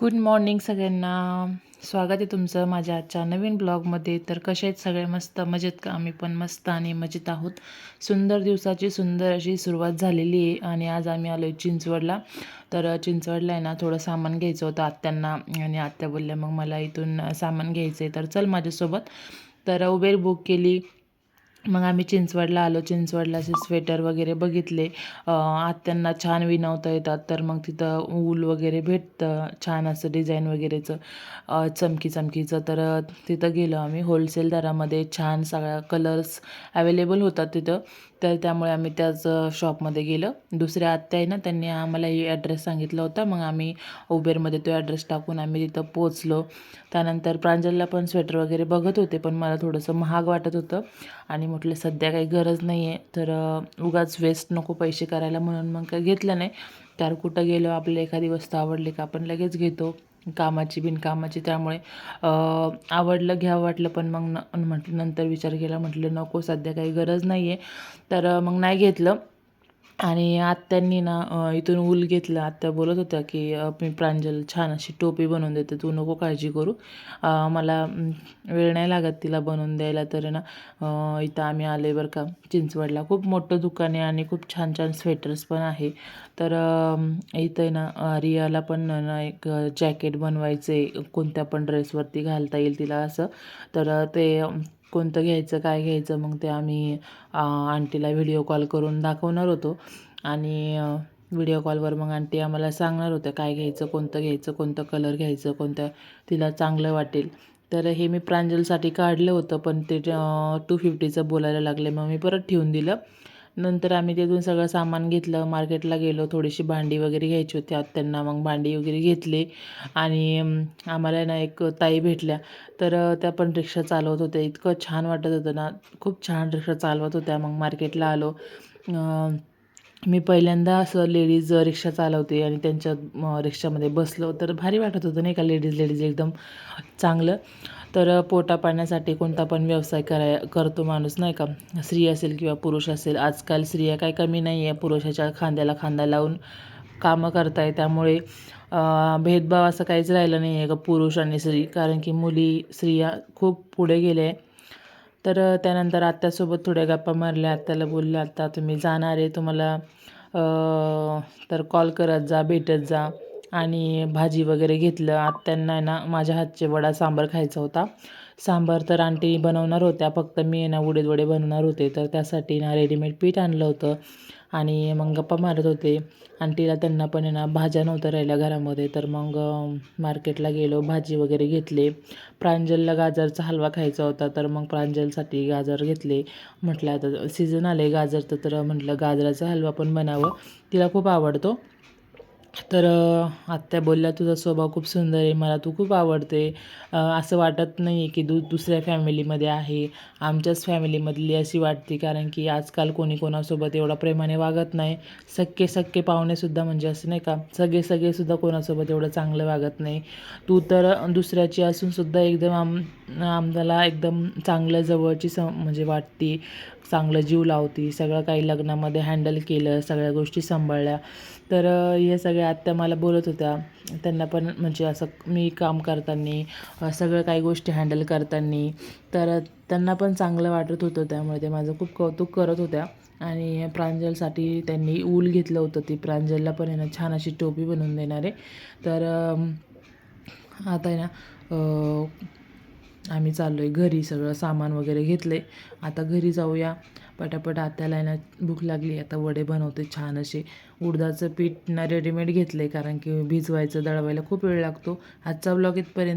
Good morning सगळ्यांना. स्वागत आहे तुमचं माझ्या आजच्या नवीन ब्लॉगमध्ये. तर कसे आहेत सगळे? मस्त मजेत का? आम्ही पण मस्त आणि मजेत आहोत. सुंदर दिवसाची सुंदर अशी सुरुवात झालेली आहे आणि आज आम्ही आलो आहे चिंचवडला. तर चिंचवडला आहे ना थोडं सामान घ्यायचं होतं आत्यांना आणि आत्या बोलल्या मग मला इथून सामान घ्यायचं आहे तर चल माझ्यासोबत. तर उबेर बुक केली. मग आम्ही चिंचवडला आलो. चिंचवडला असे स्वेटर वगैरे बघितले. आत्यांना छान विणवता येतात. तर मग तिथं ऊल वगैरे भेटतं. छान असं डिझाईन वगैरेचं. चमकी चमकीचं. तर तिथं गेलो आम्ही. होलसेल दरामध्ये छान सगळ्या कलर्स अवेलेबल होतात तिथं. तर त्यामुळे आम्ही त्याच शॉपमध्ये गेलो. दुसऱ्या आत्या आहे ना त्यांनी आम्हाला ही ॲड्रेस सांगितला होता. मग आम्ही उबेरमध्ये तो ॲड्रेस टाकून आम्ही तिथं पोचलो त्यानंतर प्रांजलला पण स्वेटर वगैरे बघत होते. पण मला थोडंसं महाग वाटत होतं. आणि म्हटलं सध्या काही गरज नाही आहे तर उगाच वेस्ट नको पैसे करायला म्हणून मग काही घेतलं नाही. तर कुठं गेलो आपल्याला एखादी वस्तू आवडली का आपण लगेच घेतो. कामाची बिनकामाची. त्यामुळे आवडलं घ्यावं वाटलं पण मग न म्हटलं नंतर विचार केला म्हटलं नको सध्या काही गरज नाही आहे तर मग नाही घेतलं. आणि आत्यांनी ना इथून ऊल घेतलं. आत्या बोलत होत्या की मी प्रांजल छान अशी टोपी बनवून देते. तू नको काळजी करू. मला वेळ नाही लागत तिला बनवून द्यायला. तर ना इथं आम्ही आले बरं का चिंचवडला. खूप मोठं दुकान आहे आणि खूप छान छान स्वेटर्स पण आहे. तर इथं ना रियाला पण ना एक जॅकेट बनवायचं आहे कोणत्या पण ड्रेसवरती घालता येईल तिला असं. तर ते कोणतं घ्यायचं काय घ्यायचं मग ते आम्ही आंटीला व्हिडिओ कॉल करून दाखवणार होतो. आणि व्हिडिओ कॉलवर मग आंटी आम्हाला सांगणार होत्या काय घ्यायचं कोणतं घ्यायचं कोणतं कलर घ्यायचं कोणतं तिला चांगलं वाटेल. तर हे मी प्रांजलसाठी काढलं होतं पण ते टू फिफ्टीचं बोलायला लागले. मग मी परत ठेवून दिलं. नंतर आम्ही तिथून सगळं सामान घेतलं. मार्केटला गेलो. थोडीशी भांडी वगैरे घ्यायची होती. त्यांना मग भांडी वगैरे घेतली. आणि आम्हाला ना एक ताई भेटल्या. तर त्या पण रिक्षा चालवत होत्या. इतकं छान वाटत होतं ना. खूप छान रिक्षा चालवत होत्या. मग मार्केटला आलो. मी पहिल्यांदा असं लेडीज रिक्षा चालवते आणि त्यांच्या रिक्षामध्ये बसलो तर भारी वाटत होतं नाही का? लेडीज लेडीज एकदम चांगलं. तर पोटा पाण्यासाठी कोणता पण व्यवसाय कराय करतो माणूस नाही का? स्त्री असेल किंवा पुरुष असेल आजकाल स्त्रिया काही कमी नाही आहे. पुरुषाच्या खांद्याला खांदा लावून कामं करताय. त्यामुळे भेदभाव असं काहीच राहिलं नाही आहे का? पुरुष आणि स्त्री. कारण की मुली स्त्रिया खूप पुढे गेले. आहे तर त्यानंतर आत्यासोबत थोड्या गप्पा मारल्या. आत्याला बोलल्या आत्ता तुम्ही जाणार आहे तुम्हाला तर कॉल करत जा भेटत जा. आणि भाजी वगैरे घेतलं. आत्यांना आहे ना माझ्या हातचे वडा सांबार खायचा होता. सांबार तर आंटी बनवणार होत्या. फक्त मी ना उडीद वडे बनवणार होते. तर त्यासाठी ना रेडीमेड पीठ आणलं होतं. आणि मग गप्पा मारत होते. आंटीला त्यांना पण आहे ना भाज्या नव्हत्या राहिल्या घरामध्ये. तर मग मार्केटला गेलो भाजी वगैरे घेतले. प्रांजलला गाजरचा हलवा खायचा होता. तर मग प्रांजलसाठी गाजर घेतले. म्हटलं आता सीझन आले गाजरचं. तर म्हटलं गाजराचा हलवा पण बनावं. तिला खूप आवडतो. तर आत्या बोलल्या तुझा स्वभाव खूप सुंदर आहे मला तू खूप आवडते. असं वाटत नाही आहे की दु दुसऱ्या फॅमिलीमध्ये आहे. आमच्याच फॅमिलीमधली अशी वाटते कारण की आजकाल कोणी कोणासोबत एवढा प्रेमाने वागत नाही. सक्के सक्के पाहुणेसुद्धा म्हणजे असं नाही का सगळे सगळेसुद्धा कोणासोबत एवढं चांगलं वागत नाही. तू तर दुसऱ्याची असूनसुद्धा एकदम आम आम्हाला एकदम चांगलं जवळची स म्हणजे वाटते. चांगलं जीव लावती. सगळं काही लग्नामध्ये हँडल केलं सगळ्या गोष्टी सांभाळल्या. तर हे सगळ्या आत्या मला बोलत होत्या. त्यांना पण म्हणजे असं मी काम करताना सगळं काही गोष्टी हँडल करताना तर त्यांना पण चांगलं वाटत होतं त्यामुळे ते माझं खूप कौतुक करत होत्या. आणि प्रांजलसाठी त्यांनी ऊल घेतलं होतं ती प्रांजलला पण आहे ना छान अशी टोपी बनवून देणार. आहे तर आता आहे ना आम्ही चाललो आहे घरी सगळं सामान वगैरे घेतलं आहे आता घरी जाऊया. पटापट आत्याला ना भूक लागली. आता वडे बनवते छान असे. उडदाचं पीठ ना रेडीमेड घेतलं आहे कारण की भिजवायचं दळवायला खूप वेळ लागतो. आजचा ब्लॉग इथपर्यंत.